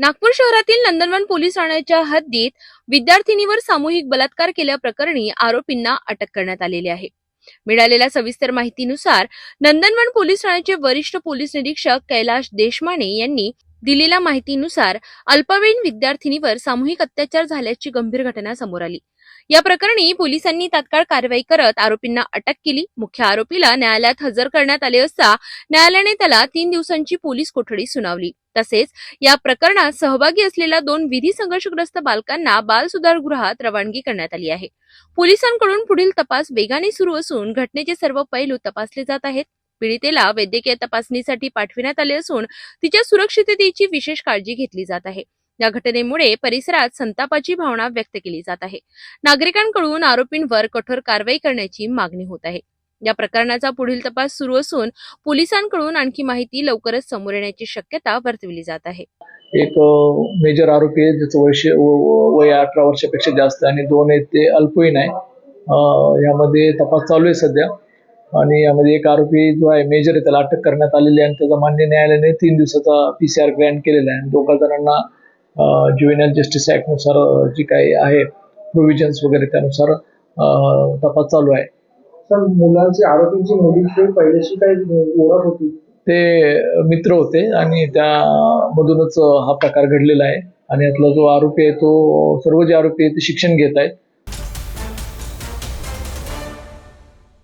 नागपूर शहरातील नंदनवन पोलीस ठाण्याच्या हद्दीत विद्यार्थिनीवर सामूहिक बलात्कार केल्याप्रकरणी आरोपींना अटक करण्यात आलेली आहे. मिळालेल्या सविस्तर माहितीनुसार नंदनवन पोलीस ठाण्याचे वरिष्ठ पोलीस निरीक्षक कैलाश देशमाने यांनी दिलेल्या माहितीनुसार अल्पवयीन विद्यार्थिनीवर सामूहिक अत्याचार झाल्याची गंभीर घटना समोर आली. या प्रकरणी पोलिसांनी तात्काळ कारवाई करत आरोपींना अटक केली. मुख्य आरोपीला न्यायालयात हजर करण्यात आले असता न्यायालयाने त्याला तीन दिवसांची पोलीस कोठडी सुनावली. तसेच या प्रकरणात सहभागी असलेल्या दोन विधी संघर्षग्रस्त बालकांना बाल सुधारगृहात रवानगी करण्यात आली आहे. पोलिसांकडून पुढील तपास वेगाने सुरू असून घटनेचे सर्व पैलू तपासले जात आहेत. पीडितेला वैद्यकीय तपासणीसाठी पाठविण्यात आले असून तिच्या सुरक्षिततेची विशेष काळजी घेतली जात आहे. या घटनेमुळे परिसरात संतापाची भावना व्यक्त केली जात आहे. नागरिकांकडून आरोपींवर कठोर कारवाई करण्याची मागणी होत आहे. या प्रकरणाचा पुढील तपास सुरू असून पोलिसांकडून आणखी माहिती लवकरच समोर येण्याची शक्यता वर्तविली जात आहे. एक मेजर आरोपी आहे ज्याचं वर्ष व- वय अठरा वर्षापेक्षा जास्त आणि दोन आहेत ते अल्पवयीन आहे. यामध्ये तपास चालू आहे सध्या. आणि यामध्ये एक आरोपी जो आहे मेजर आहे त्याला अटक करण्यात आलेली आहे आणि त्याचा मान्य न्यायालयाने तीन दिवसाचा पी सी आर ग्रँट केलेला आहे. आणि दोघा जणांना ज्युएनल जस्टिस ॲक्टनुसार जी काही आहे प्रोव्हिजन्स वगैरे त्यानुसार तपास चालू आहे. तर मुलांची आरोपींची मुलींची पहिल्याशी काही ओळख होती. ते मित्र होते आणि त्यामधूनच हा प्रकार घडलेला आहे. आणि यातला जो आरोपी आहे तो सर्व जे आरोपी आहेत ते शिक्षण घेत आहेत.